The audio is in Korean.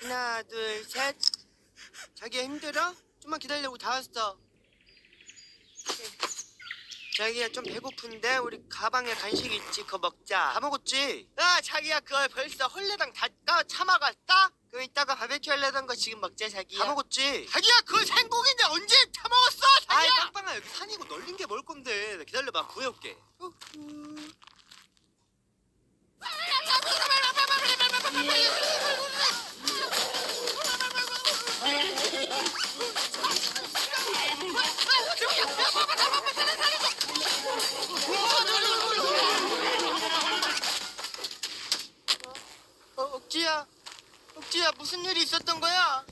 하나, 둘, 셋. 자기야 힘들어? 좀만 기다리려고 다 왔어. 자기야 좀 배고픈데 우리 가방에 간식 있지 그거 먹자 다 먹었지? 야 자기야 그거 벌써 헐레당 다까 참아갔다? 그럼 이따가 바베큐 하려던 거 지금 먹자 자기야 다 먹었지? 자기야 그거 생고기인데 언제 다 먹었어 자기야 아이 빵빵아 여기 산이고 널린 게 뭘 건데 기다려봐 구해올게 어, 옥지야 옥지야 무슨 일이 있었던 거야?